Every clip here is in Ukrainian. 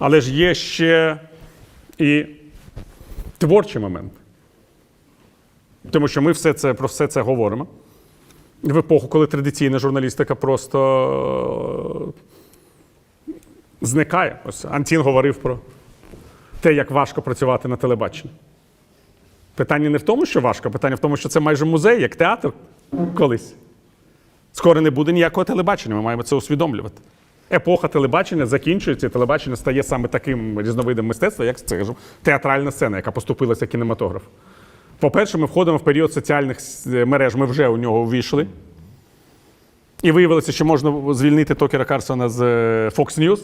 Але ж є ще і творчий момент. Тому що ми все це, про все це говоримо. В епоху, коли традиційна журналістика просто е, зникає. Ось Антін говорив про те, як важко працювати на телебаченні. Питання не в тому, що важко, питання в тому, що це майже музей, як театр колись. Скоро не буде ніякого телебачення, ми маємо це усвідомлювати. Епоха телебачення закінчується, і телебачення стає саме таким різновидом мистецтва, як скажу, театральна сцена, яка поступилася кінематограф. По-перше, ми входимо в період соціальних мереж, ми вже у нього увійшли. І виявилося, що можна звільнити Токера Карсона з е, Fox News,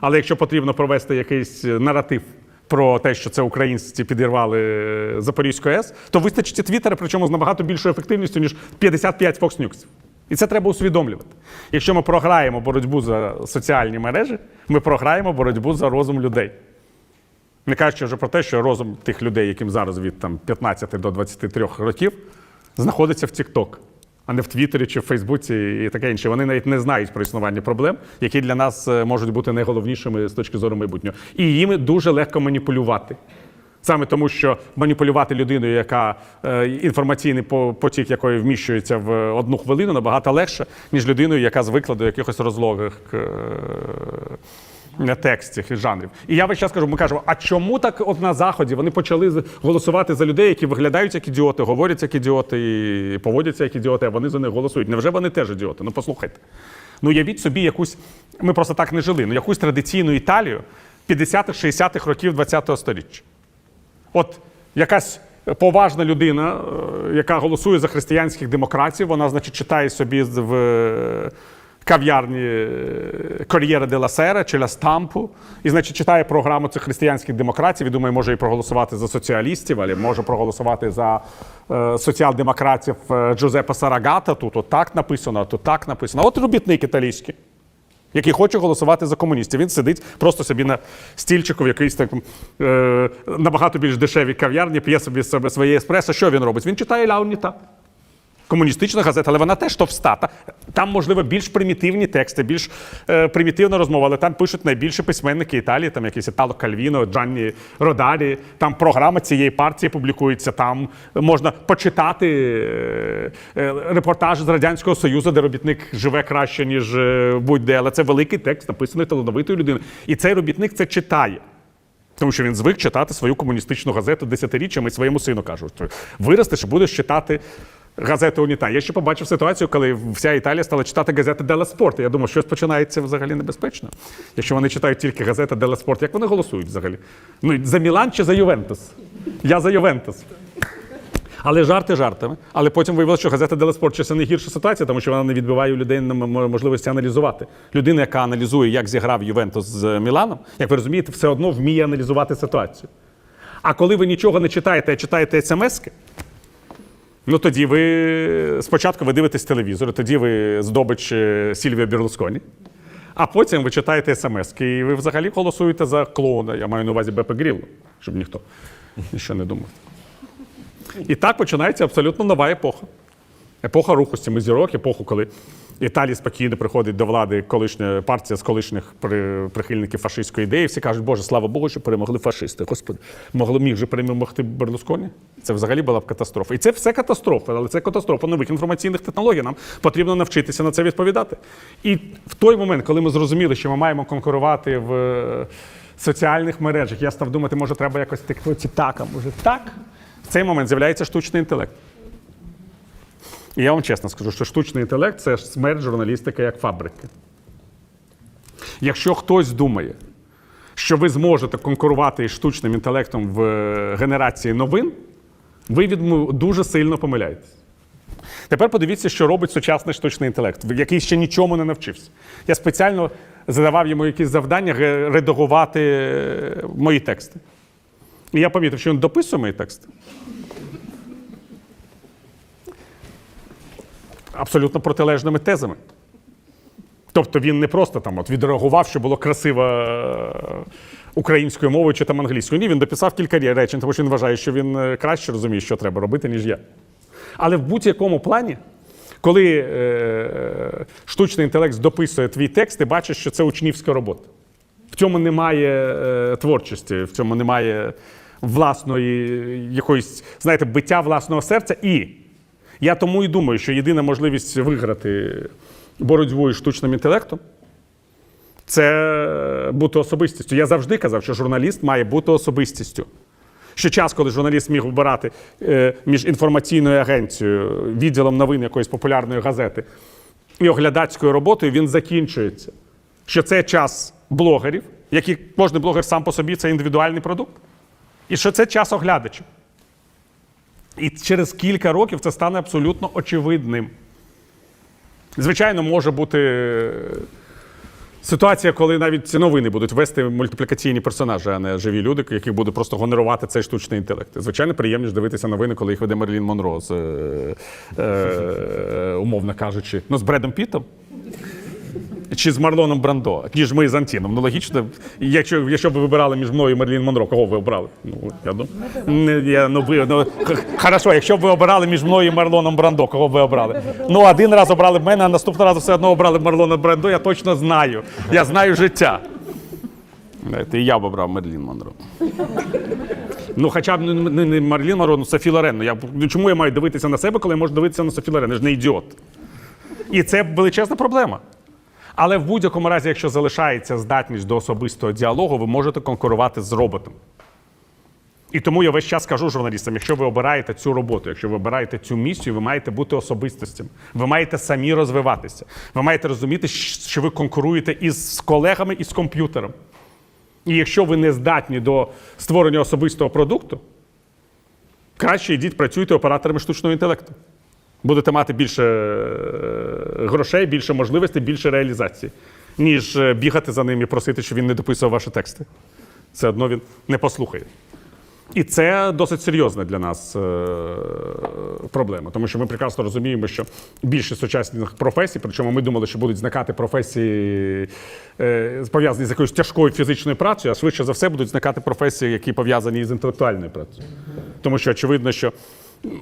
але якщо потрібно провести якийсь е, наратив про те, що це українці підірвали е, Запорізьку АЕС, то вистачить Твіттера, причому з набагато більшою ефективністю, ніж 55 Fox News. І це треба усвідомлювати. Якщо ми програємо боротьбу за соціальні мережі, ми програємо боротьбу за розум людей. Не кажучи вже про те, що розум тих людей, яким зараз від там, 15 до 23 років, знаходиться в TikTok, а не в Твіттері чи в Фейсбуці і таке інше. Вони навіть не знають про існування проблем, які для нас е, можуть бути найголовнішими з точки зору майбутнього. І їми дуже легко маніпулювати. Саме тому, що маніпулювати людиною, яка е, інформаційний потік якої вміщується в одну хвилину, набагато легше, ніж людиною, яка звикла до якихось розлогих е, текстів і жанрів. І я весь час кажу, ми кажемо, а чому так от на Заході вони почали голосувати за людей, які виглядають як ідіоти, говорять як ідіоти і поводяться як ідіоти, а вони за них голосують. Невже вони теж ідіоти? Ну послухайте. Ну явіть собі якусь, ми просто так не жили, ну якусь традиційну Італію 50-х, 60-х років ХХ століття. От якась поважна людина, е, яка голосує за християнських демократів, вона, значить, читає собі в е, кав'ярні Кор'єра де ла Сера чи Ла Стампу, і, значить, читає програму цих християнських демократів і думає, може і проголосувати за соціалістів, або може проголосувати за е, соціал-демократів е, Джозепа Сарагата. Тут от так написано, тут так написано. От робітник італійський який хоче голосувати за комуністів. Він сидить просто собі на стільчику в якійсь так, е, набагато більш дешевій кав'ярні, п'є собі себе своє еспресо. Що він робить? Він читає Ля Уніта. Комуністична газета, але вона теж товста. Там, можливо, більш примітивні тексти, більш е, примітивна розмова, але там пишуть найбільші письменники Італії, там якийсь Італо Кальвіно, Джанні Родарі. Там програма цієї партії публікується. Там можна почитати е, е, репортаж з Радянського Союзу, де робітник живе краще, ніж е, будь-де. Але це великий текст, написаний талановитою людиною. І цей робітник це читає. Тому що він звик читати свою комуністичну газету десятиріччями і своєму сину кажуть, що виростеш будеш читати газету Уніта. Я ще побачив ситуацію, коли вся Італія стала читати газети Дела Спорт. Я думав, щось починається взагалі небезпечно. Якщо вони читають тільки газети Дела Спорт, як вони голосують взагалі? Ну, за Мілан чи за Ювентус? Я за Ювентус. Але жарти жартами. Але потім виявилося, що газета Деле Спорт це не гірша ситуація, тому що вона не відбиває у людей можливості аналізувати. Людина, яка аналізує, як зіграв Ювентус з Міланом, як ви розумієте, все одно вміє аналізувати ситуацію. А коли ви нічого не читаєте, а читаєте смски, ну тоді ви спочатку ви дивитесь телевізор, тоді ви здобич Сільвія Сільвіо Берлусконі, а потім ви читаєте смски, і ви взагалі голосуєте за клоуна. Я маю на увазі Бепе Грілло, щоб ніхто нічого не думав. І так починається абсолютно нова епоха. Епоха руху семи зірок, епоху, коли Італія спокійно приходить до влади колишня партія з колишніх при- прихильників фашистської ідеї. Всі кажуть, Боже, слава Богу, що перемогли фашисти. Господи, могли міг же перемогти Берлусконі? Це взагалі була б катастрофа. І це все катастрофа, але це катастрофа нових інформаційних технологій. Нам потрібно навчитися на це відповідати. І в той момент, коли ми зрозуміли, що ми маємо конкурувати в е, соціальних мережах, я став думати, може, треба якось так, може так. В цей момент з'являється штучний інтелект. І я вам чесно скажу, що штучний інтелект це смерть журналістики як фабрики. Якщо хтось думає, що ви зможете конкурувати із штучним інтелектом в е, генерації новин, ви відму- дуже сильно помиляєтесь. Тепер подивіться, що робить сучасний штучний інтелект, який ще нічому не навчився. Я спеціально задавав йому якісь завдання редагувати е, мої тексти. І я помітив, що він дописує мої тексти. Абсолютно протилежними тезами. Тобто він не просто там от відреагував, що було красиво е, українською мовою чи там англійською. Ні, він дописав кілька речень, тому що він вважає, що він е, краще розуміє, що треба робити, ніж я. Але в будь-якому плані, коли е, штучний інтелект дописує твій текст, ти бачиш, що це учнівська робота. В цьому немає е, творчості, в цьому немає власної якоїсь, знаєте, биття власного серця. І я тому і думаю, що єдина можливість виграти боротьбу із штучним інтелектом це бути особистістю. Я завжди казав, що журналіст має бути особистістю. Що час, коли журналіст міг обирати е, між інформаційною агенцією, відділом новин якоїсь популярної газети і оглядацькою роботою, він закінчується. Що це час блогерів, які кожен блогер сам по собі це індивідуальний продукт. І що це час оглядачів. І через кілька років це стане абсолютно очевидним. Звичайно, може бути е, ситуація, коли навіть ці новини будуть вести мультиплікаційні персонажі, а не живі люди, яких буде просто генерувати цей штучний інтелект. Звичайно, приємніше дивитися новини, коли їх веде Мерлін Монро, з, е, е, умовно кажучи, ну, з Бредом Піттом. Чи з Марлоном Брандо, ніж ми з Антіном. Ну, логічно, якщо, якщо б ви вибирали між мною і Мерлін Монро, кого ви обрали? Ну, я думаю. Я, ну, ви, ну, хорошо, якщо б ви обирали між мною і Марлоном Брандо, кого б ви обрали? Ну, один раз обрали б мене, а наступного разу все одно обрали б Марлона Брандо, я точно знаю. Я знаю життя. Знаєте, І я б обрав Мерлін Монро. Ну, хоча б не, не, не Марлін Монро, ну Софі Лорен. Ну, я, ну, чому я маю дивитися на себе, коли я можу дивитися на Софі Лорен? Я ж не ідіот. І це величезна проблема. Але в будь-якому разі, якщо залишається здатність до особистого діалогу, ви можете конкурувати з роботом. І тому я весь час кажу журналістам: якщо ви обираєте цю роботу, якщо ви обираєте цю місію, ви маєте бути особистостями. Ви маєте самі розвиватися. Ви маєте розуміти, що ви конкуруєте із колегами і з комп'ютером. І якщо ви не здатні до створення особистого продукту, краще йдіть працюйте операторами штучного інтелекту. Будете мати більше е, грошей, більше можливостей, більше реалізації, ніж е, бігати за ним і просити, щоб він не дописував ваші тексти. Все одно він не послухає. І це досить серйозна для нас е, проблема, тому що ми прекрасно розуміємо, що більшість сучасних професій, причому ми думали, що будуть зникати професії, пов'язані з якоюсь тяжкою фізичною працею, а швидше за все будуть зникати професії, які пов'язані з інтелектуальною працею. Тому що очевидно, що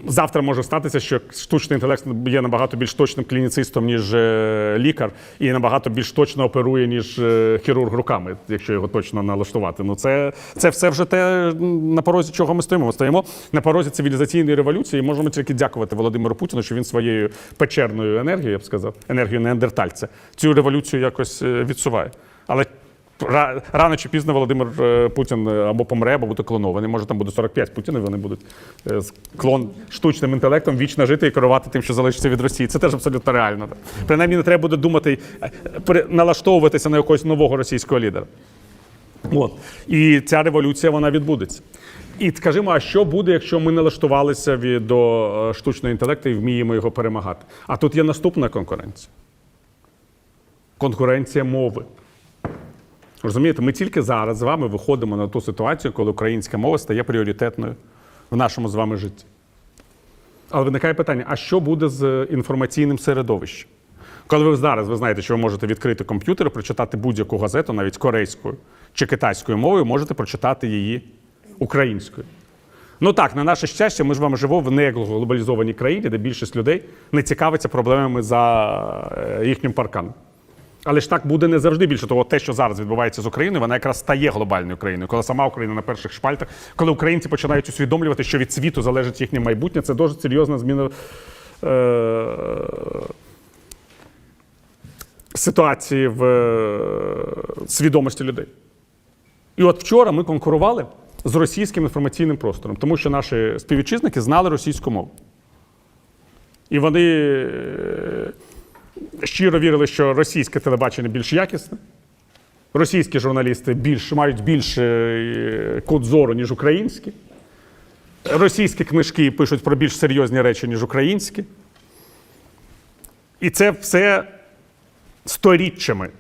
завтра може статися, що штучний інтелект є набагато більш точним клініцистом, ніж е, лікар, і набагато більш точно оперує, ніж е, хірург руками, якщо його точно налаштувати. Ну це, це все вже те, на порозі чого ми стоїмо. Ми стоїмо на порозі цивілізаційної революції. і Можемо тільки дякувати Володимиру Путіну, що він своєю печерною енергією, я б сказав, енергією неандертальця, цю революцію якось е, відсуває. Але Рано чи пізно Володимир е, Путін е, або помре, або буде клонований. Може, там буде 45 Путінів, вони будуть е, з клон штучним інтелектом вічно жити і керувати тим, що залишиться від Росії. Це теж абсолютно реально. Принаймні не треба буде думати, налаштовуватися на якогось нового російського лідера. От. І ця революція вона відбудеться. І скажімо, а що буде, якщо ми налаштувалися від, до штучного інтелекту і вміємо його перемагати? А тут є наступна конкуренція. Конкуренція мови. Розумієте, ми тільки зараз з вами виходимо на ту ситуацію, коли українська мова стає пріоритетною в нашому з вами житті. Але виникає питання: а що буде з інформаційним середовищем? Коли ви зараз ви знаєте, що ви можете відкрити комп'ютер, прочитати будь-яку газету, навіть корейською чи китайською мовою, можете прочитати її українською. Ну так, на наше щастя, ми ж вами живемо в неглобалізованій країні, де більшість людей не цікавиться проблемами за е, їхнім парканом. Але ж так буде не завжди більше того, те, що зараз відбувається з Україною, вона якраз стає глобальною країною. Коли сама Україна на перших шпальтах, коли українці починають усвідомлювати, що від світу залежить їхнє майбутнє, це дуже серйозна зміна е- ситуації в е- свідомості людей. І от вчора ми конкурували з російським інформаційним простором, тому що наші співвітчизники знали російську мову. І вони щиро вірили, що російське телебачення більш якісне, російські журналісти більш, мають більше е, код зору, ніж українські. Російські книжки пишуть про більш серйозні речі, ніж українські. І це все сторіччями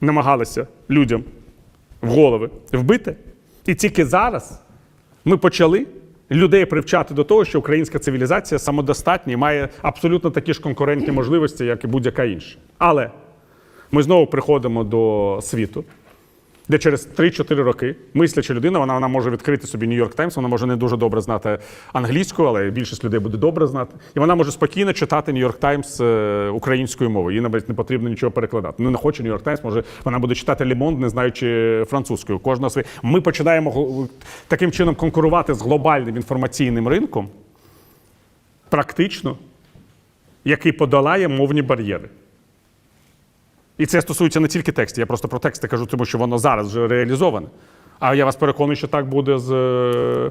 намагалися людям в голови вбити. І тільки зараз ми почали людей привчати до того, що українська цивілізація самодостатня і має абсолютно такі ж конкурентні можливості, як і будь-яка інша. Але ми знову приходимо до світу, де через 3-4 роки мисляча людина, вона, вона може відкрити собі Нью-Йорк Таймс, вона може не дуже добре знати англійську, але більшість людей буде добре знати. І вона може спокійно читати Нью-Йорк Таймс е, українською мовою. Їй навіть не потрібно нічого перекладати. Ну не хоче Нью-Йорк Таймс, може вона буде читати Лімонд, не знаючи французькою. Кожна своє. Ми починаємо таким чином конкурувати з глобальним інформаційним ринком, практично, який подолає мовні бар'єри. І це стосується не тільки текстів, я просто про тексти кажу, тому що воно зараз вже реалізоване. А я вас переконую, що так буде з е,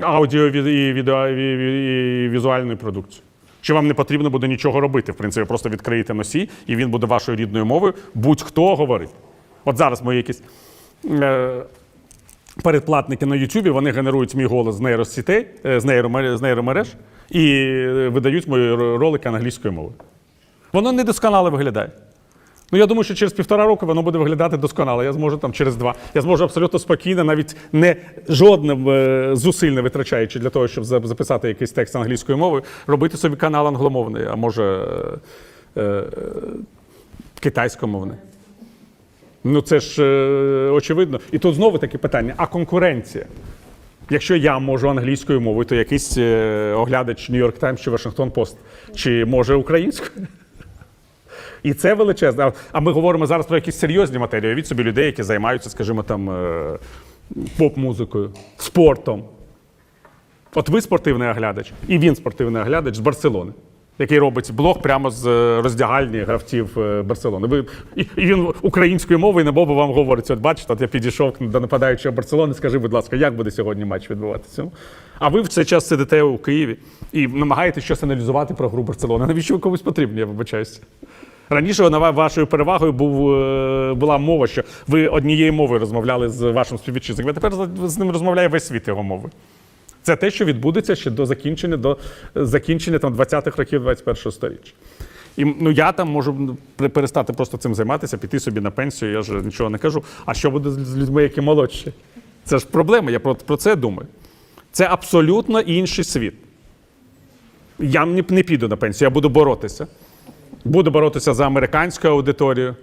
аудіо і, відео, і, візуальною продукцією. Що вам не потрібно буде нічого робити. В принципі, просто відкриєте носій, і він буде вашою рідною мовою. Будь-хто говорить. От зараз мої якісь е, передплатники на Ютубі, вони генерують мій голос з нейросітей, е, з, нейромереж, з нейромереж і е, видають мої ролики англійською мовою. Воно недосконало виглядає. Ну, я думаю, що через півтора року воно буде виглядати досконало. Я зможу там через два. Я зможу абсолютно спокійно, навіть не жодним е, зусиль не витрачаючи для того, щоб записати якийсь текст англійською мовою, робити собі канал англомовний, а може е, е, китайськомовний. Ну це ж е, очевидно. І тут знову таке питання: а конкуренція? Якщо я можу англійською мовою, то якийсь е, оглядач York Times чи Washington Post, чи може українською? І це величезне. А- ми говоримо зараз про якісь серйозні матерії. Від собі людей, які займаються, скажімо, там е, поп-музикою, спортом. От ви спортивний оглядач, і він спортивний оглядач з Барселони, який робить блог прямо з е, роздягальні гравців е, Барселони. Ви, і, він українською мовою на Бобу вам говорить: от бачите, от я підійшов до нападаючого Барселони, скажи, будь ласка, як буде сьогодні матч відбуватися? А ви в цей час сидите у Києві і намагаєтесь щось аналізувати про гру Барселони. Навіщо ви комусь потрібні, я вибачаюся? Раніше вашою перевагою був, е, була мова, що ви однією мовою розмовляли з вашим співвітчизником. А тепер з- ним розмовляє весь світ його мови. Це те, що відбудеться ще до закінчення, до е, закінчення там, 20-х років 21-го сторіччя. І ну, я там можу перестати просто цим займатися, піти собі на пенсію, я ж нічого не кажу. А що буде з людьми, які молодші? Це ж проблема, я про, про це думаю. Це абсолютно інший світ. Я не піду на пенсію, я буду боротися. Буду боротися за американську аудиторію,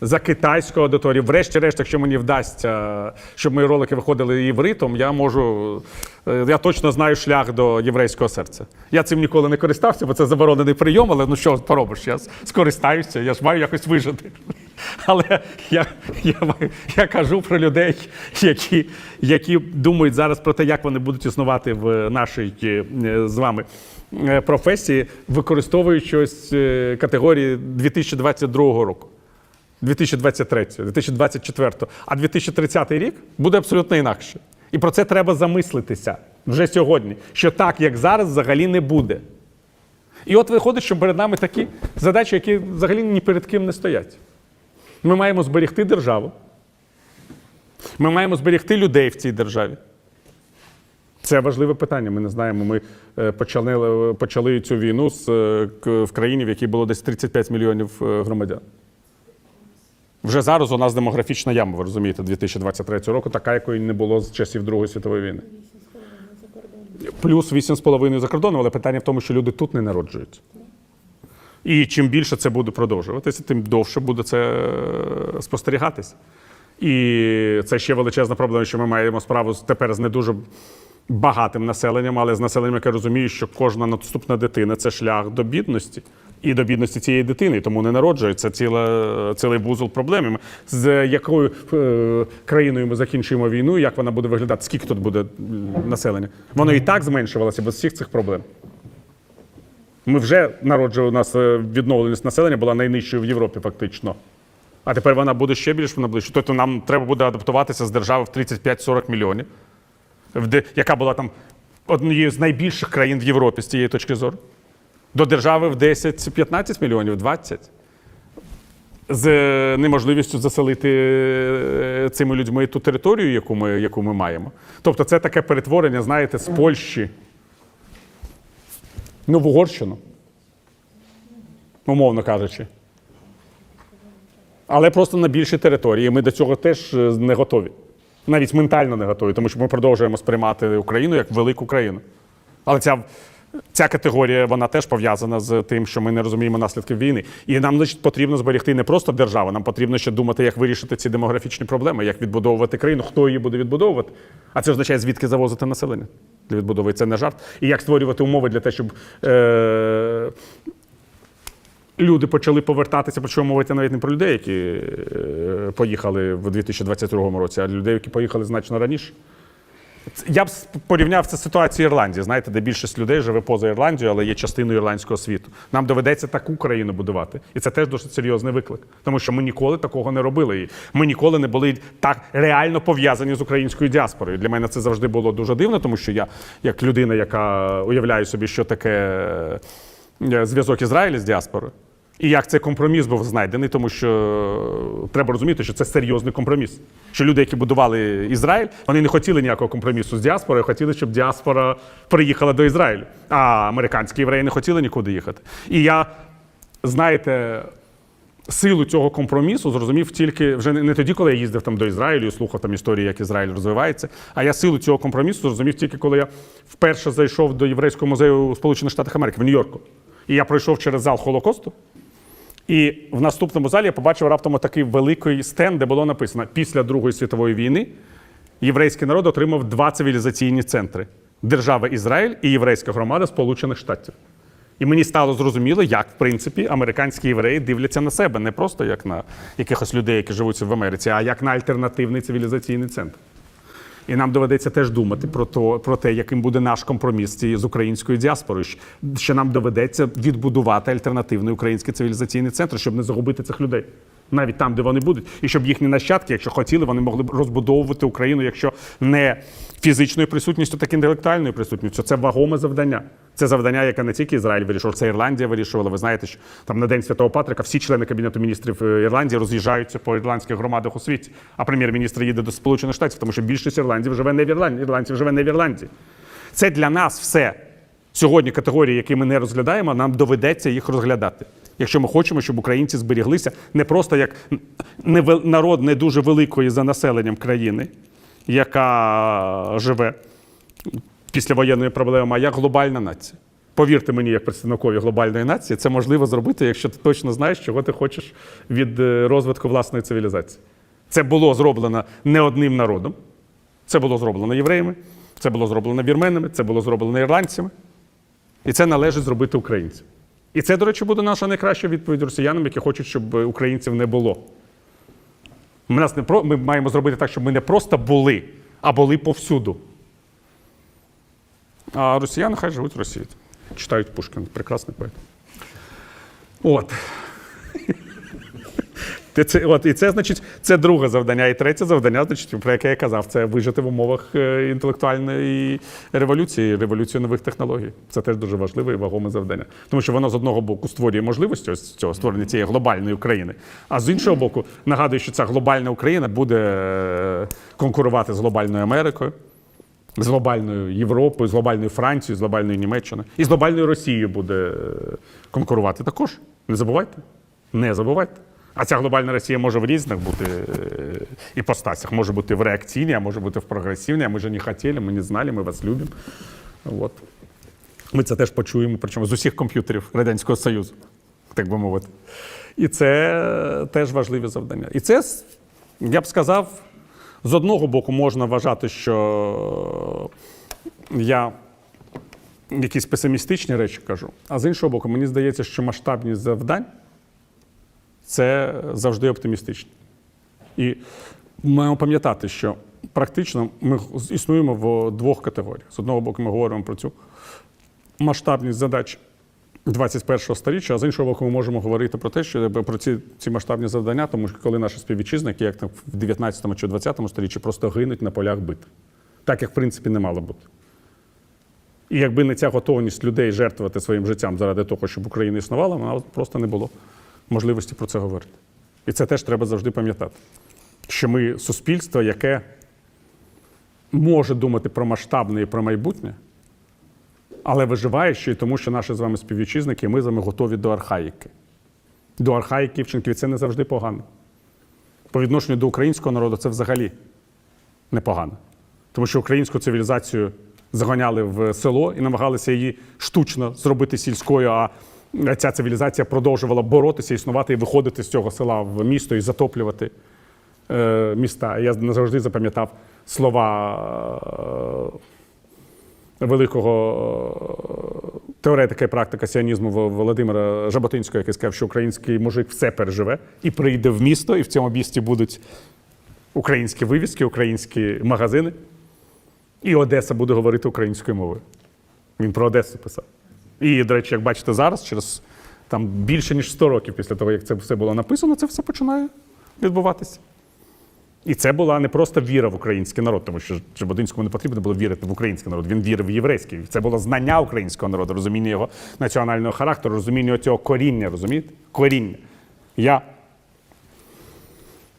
за китайську аудиторію. Врешті-решт, якщо мені вдасться, щоб мої ролики виходили євритом, я можу. е, Я точно знаю шлях до єврейського серця. Я цим ніколи не користався, бо це заборонений прийом, але ну що поробиш? Я скористаюся, я ж маю якось вижити. Але я, я, я кажу про людей, які, які думають зараз про те, як вони будуть існувати в нашій е, з вами е, професії, використовуючи ось е, категорії 2022 року. 2023, 2024, а 2030 рік буде абсолютно інакше. І про це треба замислитися вже сьогодні, що так, як зараз, взагалі не буде. І от виходить, що перед нами такі задачі, які взагалі ні перед ким не стоять. Ми маємо зберегти державу. Ми маємо зберегти людей в цій державі. Це важливе питання. Ми не знаємо. Ми е, почали, почали цю війну з, е, в країні, в якій було десь 35 мільйонів е, громадян. Вже зараз у нас демографічна яма, ви розумієте, 2023 року, така, якої не було з часів Другої світової війни. Плюс 8,5 за кордоном, але питання в тому, що люди тут не народжуються. І чим більше це буде продовжуватися, тим довше буде це е, спостерігатися. І це ще величезна проблема, що ми маємо справу тепер з не дуже багатим населенням, але з населенням, яке розуміє, що кожна наступна дитина це шлях до бідності. І до бідності цієї дитини, тому не народжується ціла, цілий вузол проблем. З якою е, країною ми закінчуємо війну, як вона буде виглядати, скільки тут буде населення? Воно і так зменшувалося без всіх цих проблем. Ми вже народжували у нас е, відновленість населення була найнижчою в Європі, фактично. А тепер вона буде ще більш наближена. Тобто нам треба буде адаптуватися з держави в 35-40 мільйонів, яка була там однією з найбільших країн в Європі з цієї точки зору, до держави в 10-15 мільйонів, 20. З е, неможливістю заселити е, цими людьми ту територію, яку ми, яку ми маємо. Тобто, це таке перетворення, знаєте, з Польщі ну, в Угорщину, умовно кажучи. Але просто на більшій території. Ми до цього теж е, не готові. Навіть ментально не готові, тому що ми продовжуємо сприймати Україну як велику країну. Але ця Ця категорія вона теж пов'язана з тим, що ми не розуміємо наслідків війни. І нам значить, потрібно зберегти не просто державу, нам потрібно ще думати, як вирішити ці демографічні проблеми, як відбудовувати країну, хто її буде відбудовувати. А це означає, звідки завозити населення для відбудови. Це не жарт. І як створювати умови для того, щоб е- люди почали повертатися, причому мовити навіть не про людей, які е- поїхали в 2022 році, а людей, які поїхали значно раніше. Я б порівняв це з ситуацією Ірландії, знаєте, де більшість людей живе поза Ірландією, але є частиною ірландського світу. Нам доведеться таку країну будувати. І це теж досить серйозний виклик. Тому що ми ніколи такого не робили. Ми ніколи не були так реально пов'язані з українською діаспорою. Для мене це завжди було дуже дивно, тому що я, як людина, яка уявляє собі, що таке е, зв'язок Ізраїля з діаспорою. І як цей компроміс був знайдений, тому що треба розуміти, що це серйозний компроміс. Що люди, які будували Ізраїль, вони не хотіли ніякого компромісу з діаспорою, хотіли, щоб діаспора приїхала до Ізраїлю. А американські євреї не хотіли нікуди їхати. І я, знаєте, силу цього компромісу зрозумів тільки вже не не тоді, коли я їздив там до Ізраїлю і слухав там історії, як Ізраїль розвивається. А я силу цього компромісу зрозумів тільки коли я вперше зайшов до єврейського музею у Сполучених Штатах Америки в Нью-Йорку. І я пройшов через зал Холокосту. І в наступному залі я побачив раптом такий великий стенд, де було написано: після Другої світової війни єврейський народ отримав два цивілізаційні центри: держава Ізраїль і єврейська громада Сполучених Штатів. І мені стало зрозуміло, як в принципі американські євреї дивляться на себе, не просто як на якихось людей, які живуть в Америці, а як на альтернативний цивілізаційний центр. І нам доведеться теж думати про, то, про те, яким буде наш компроміс з українською діаспорою. Що нам доведеться відбудувати альтернативний український цивілізаційний центр, щоб не загубити цих людей. Навіть там, де вони будуть, і щоб їхні нащадки, якщо хотіли, вони могли б розбудовувати Україну, якщо не фізичною присутністю, так і інтелектуальною присутністю. Це вагоме завдання. Це завдання, яке не тільки Ізраїль вирішував, це Ірландія вирішувала. Ви знаєте, що там на День Святого Патрика всі члени Кабінету міністрів е, Ірландії роз'їжджаються по ірландських громадах у світі. А прем'єр-міністр їде до Сполучених Штатів, тому що більшість ірландців живе не в Ірландії, ірландців живе не в Ірландії. Це для нас все. Сьогодні категорії, які ми не розглядаємо, нам доведеться їх розглядати. Якщо ми хочемо, щоб українці зберіглися не просто як народ не дуже великої за населенням країни, яка живе післявоєнною проблемою, а як глобальна нація. Повірте мені, як представникові глобальної нації, це можливо зробити, якщо ти точно знаєш, чого ти хочеш від е, розвитку власної цивілізації. Це було зроблено не одним народом. Це було зроблено євреями, це було зроблено вірменами, це було зроблено ірландцями. І це належить зробити українцям. І це, до речі, буде наша найкраща відповідь росіянам, які хочуть, щоб українців не було. Ми, нас не про... ми маємо зробити так, щоб ми не просто були, а були повсюду. А росіяни хай живуть в Росії. Читають Пушкін, прекрасний поет. От. Це, от, і це, значить, це друге завдання. І третє завдання, значить, про яке я казав, це вижити в умовах е, інтелектуальної революції, революції нових технологій. Це теж дуже важливе і вагоме завдання. Тому що воно з одного боку створює можливості ось цього створення цієї глобальної України, а з іншого боку, нагадую, що ця глобальна Україна буде е, конкурувати з глобальною Америкою. З глобальною Європою, з глобальною Францією, з глобальною Німеччиною. І з глобальною Росією буде е, конкурувати також. Не забувайте. Не забувайте. А ця глобальна Росія може в різних бути е, іпостасях. Може бути в реакційній, а може бути в прогресивній, а ми ж не хотіли, ми не знали, ми вас любимо. От. Ми це теж почуємо, причому з усіх комп'ютерів Радянського Союзу, так би мовити. І це теж важливі завдання. І це, я б сказав, з одного боку можна вважати, що я якісь песимістичні речі кажу, а з іншого боку, мені здається, що масштабність завдань це завжди оптимістично. І маємо пам'ятати, що практично ми існуємо в двох категоріях. З одного боку, ми говоримо про цю масштабність задач 21-го сторіччя, а з іншого боку, ми можемо говорити про те, що про ці, ці масштабні завдання, тому що коли наші співвітчизники, як там в 19 чи 20 сторіччі, просто гинуть на полях битв. Так, як в принципі не мало бути. І якби не ця готовність людей жертвувати своїм життям заради того, щоб Україна існувала, вона просто не було можливості про це говорити. І це теж треба завжди пам'ятати, що ми суспільство, яке може думати про масштабне і про майбутнє, але виживає ще й тому, що наші з вами співвітчизники, ми з вами готові до архаїки. До архаїки вчинків це не завжди погано. По відношенню до українського народу це взагалі непогано. Тому що українську цивілізацію заганяли в село і намагалися її штучно зробити сільською. А ця цивілізація продовжувала боротися, існувати і виходити з цього села в місто і затоплювати е, міста. Я назавжди запам'ятав слова е, великого е, теоретика і практика сіонізму Володимира Жаботинського, який сказав, що український мужик все переживе і прийде в місто, і в цьому місті будуть українські вивіски, українські магазини, і Одеса буде говорити українською мовою. Він про Одесу писав. І, до речі, як бачите зараз, через там більше ніж 100 років після того, як це все було написано, це все починає відбуватися. І це була не просто віра в український народ, тому що Жаботинському не потрібно було вірити в український народ. Він вірив в єврейський. Це було знання українського народу, розуміння його національного характеру, розуміння цього коріння, розумієте? Коріння. Я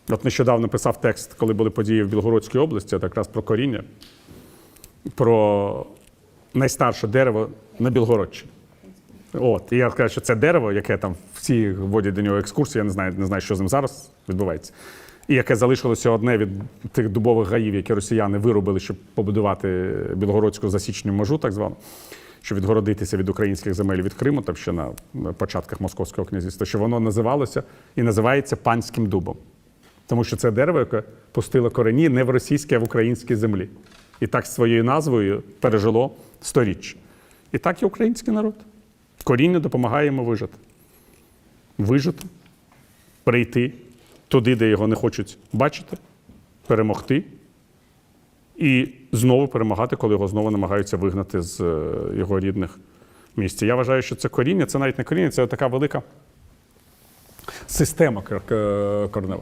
от нещодавно писав текст, коли були події в Білгородській області, от якраз про коріння, про найстарше дерево на Білгородщині. От, і я скажу, що це дерево, яке там всі водять до нього екскурсії, я не знаю, не знаю, що з ним зараз відбувається. І яке залишилося одне від тих дубових гаїв, які росіяни вирубили, щоб побудувати білгородську засічну межу, так звану, щоб відгородитися від українських земель від Криму, там ще на початках Московського князівства, що воно називалося і називається панським дубом. Тому що це дерево, яке пустило корені не в російській, а в українській землі. І так своєю назвою пережило сторіччя. І так і український народ. Коріння допомагає йому вижити. Вижити, прийти туди, де його не хочуть бачити, перемогти і знову перемагати, коли його знову намагаються вигнати з е, його рідних місць. Я вважаю, що це коріння, це навіть не коріння, це така велика система кор- е.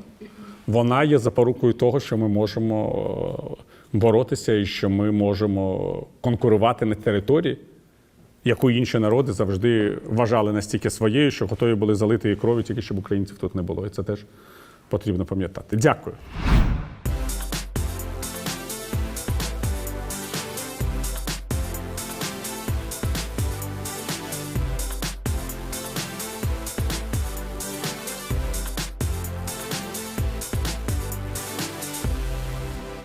Вона є запорукою того, що ми можемо е, боротися і що ми можемо конкурувати на території, яку інші народи завжди вважали настільки своєю, що готові були залити її кров'ю, тільки щоб українців тут не було. І це теж потрібно пам'ятати. Дякую.